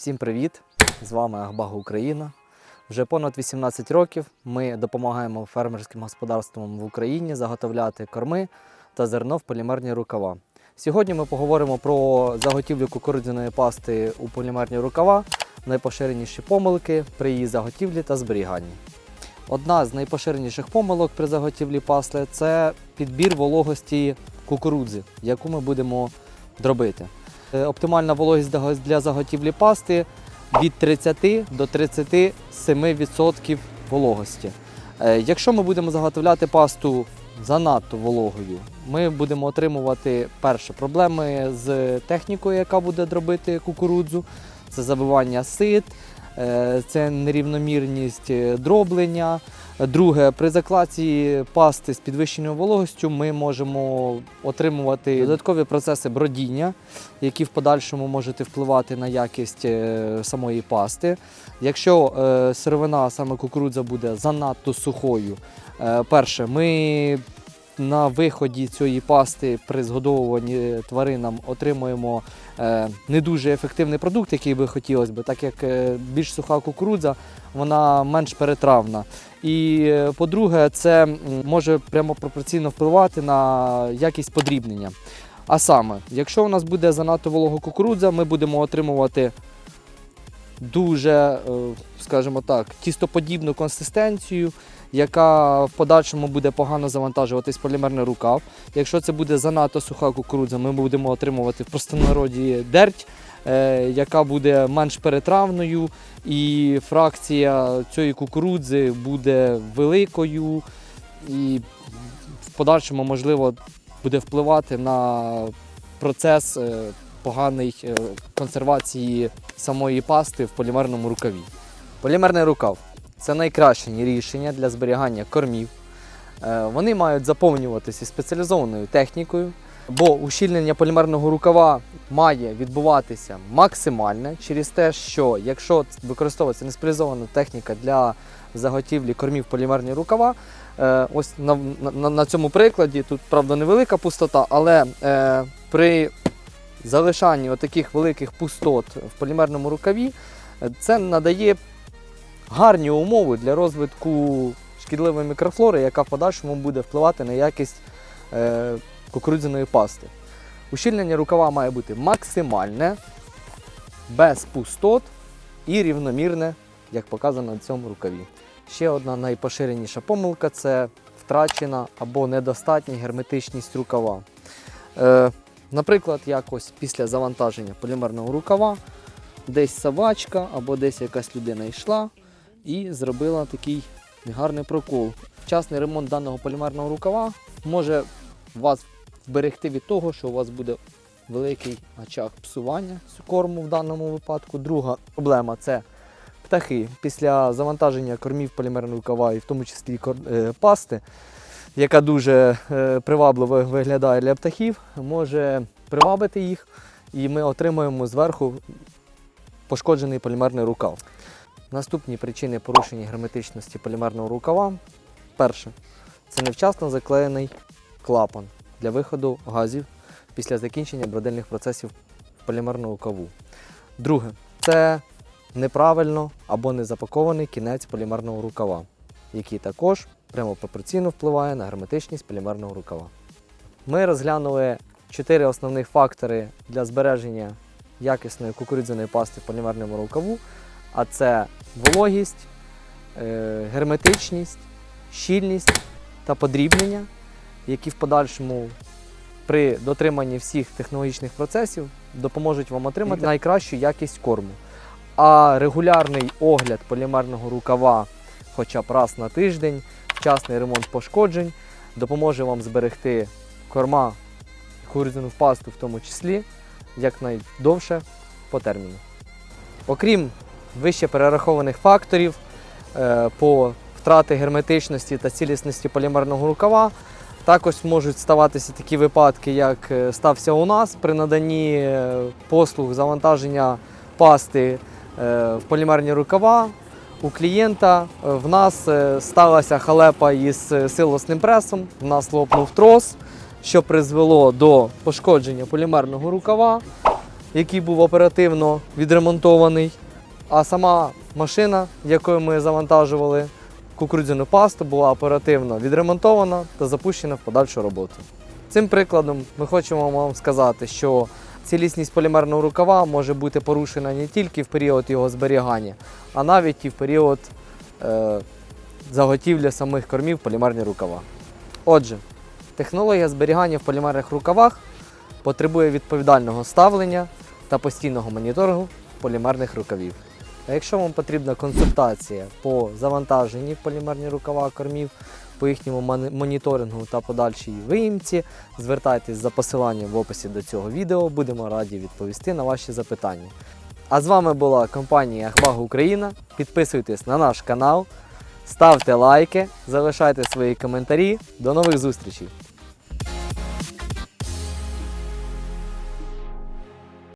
Всім привіт! З вами Агбага Україна. Вже понад 18 років ми допомагаємо фермерським господарствам в Україні заготовляти корми та зерно в полімерні рукава. Сьогодні ми поговоримо про заготівлю кукурудзяної пасти у полімерні рукава, найпоширеніші помилки при її заготівлі та зберіганні. Одна з найпоширеніших помилок при заготівлі пасли це підбір вологості кукурудзи, яку ми будемо дробити. Е, Оптимальна вологість для- заготівлі пасти від 30 до 37% вологості. Е, Якщо ми будемо заготовляти пасту занадто вологою, ми будемо отримувати перше проблеми з технікою, яка буде дробити кукурудзу, це забивання сит, е, це нерівномірність дроблення. Друге, при закладці пасти з підвищеною вологостю ми можемо отримувати додаткові процеси бродіння, які в подальшому можуть впливати на якість е, самої пасти. Якщо е, сировина, саме кукурудза, буде занадто сухою, е, перше, ми на виході цієї пасти при згодовуванні тваринам отримуємо е, не дуже ефективний продукт, який би хотілося б, так як е, більш суха кукурудза, вона менш перетравна. І е, по-друге, це може прямо пропорційно впливати на якість подрібнення. А саме, якщо у нас буде занадто волого кукурудза, ми будемо отримувати дуже, скажімо так, тістоподібну консистенцію, яка в подальшому буде погано завантажуватись полімерний рукав. Якщо це буде занадто суха кукурудза, ми будемо отримувати в простонароді дерть, е, яка буде менш перетравною, і фракція цієї кукурудзи буде великою і в подальшому, можливо, буде впливати на процес е, поганий е, консервації самої пасти в полімерному рукаві. Полімерний рукав це найкраще рішення для зберігання кормів. Е, Вони мають заповнюватися спеціалізованою технікою, бо ущільнення полімерного рукава має відбуватися максимальне через те, що якщо використовується неспеціалізована техніка для заготівлі кормів полімерні рукава, е, ось на, на, на цьому прикладі тут правда невелика пустота, але е, при залишанні таких великих пустот в полімерному рукаві е, це надає гарні умови для розвитку шкідливої мікрофлори, яка в подальшому буде впливати на якість е, кукурудзяної пасти. Ущільнення рукава має бути максимальне, без пустот і рівномірне, як показано на цьому рукаві. Ще одна найпоширеніша помилка це втрачена або недостатня герметичність рукава. Е, наприклад, якось після завантаження полімерного рукава десь собачка або десь якась людина йшла і зробила такий гарний прокол. Вчасний ремонт даного полімерного рукава може вас вберегти від того, що у вас буде великий очаг псування корму в даному випадку. Друга проблема це птахи. Після завантаження кормів полімерного рукава і в тому числі е, пасти, яка дуже е, привабливо виглядає для птахів, може привабити їх, і ми отримуємо зверху пошкоджений полімерний рукав. Наступні причини порушення герметичності полімерного рукава. Перше це невчасно заклеєний клапан для виходу газів після закінчення бродильних процесів в полімерному рукаву. Друге це неправильно або не запакований кінець полімерного рукава, який також прямо пропорційно впливає на герметичність полімерного рукава. Ми розглянули чотири основних фактори для збереження якісної кукурудзяної пасти в полімерному рукаву, а це вологість, е, герметичність, щільність та подрібнення, які в подальшому при дотриманні всіх технологічних процесів допоможуть вам отримати найкращу якість корму. А регулярний огляд полімерного рукава хоча б раз на тиждень, вчасний ремонт пошкоджень допоможе вам зберегти корма кукурудзяну пасту в тому числі якнайдовше по терміну. Окрім вище перерахованих факторів е, по втрати герметичності та цілісності полімерного рукава, також можуть ставатися такі випадки, як е, стався у нас при наданні е, послуг завантаження пасти в полімерні рукава. У клієнта в нас сталася халепа із силосним пресом, в нас лопнув трос, що призвело до пошкодження полімерного рукава. який був оперативно відремонтований. А сама машина, якою ми завантажували кукурудзяну пасту, була оперативно відремонтована та запущена в подальшу роботу. Цим прикладом ми хочемо вам сказати, що цілісність полімерного рукава може бути порушена не тільки в період його зберігання, а навіть і в період е, заготівлі самих кормів полімерні рукава. Отже, технологія зберігання в полімерних рукавах потребує відповідального ставлення та постійного моніторингу полімерних рукавів. А якщо вам потрібна консультація по завантаженні полімерні рукава кормів, по їхньому моніторингу та подальшій виїмці, звертайтесь за посиланням в описі до цього відео, будемо раді відповісти на ваші запитання. А з вами була компанія Ахбаг Україна. Підписуйтесь на наш канал, ставте лайки, залишайте свої коментарі. До нових зустрічей!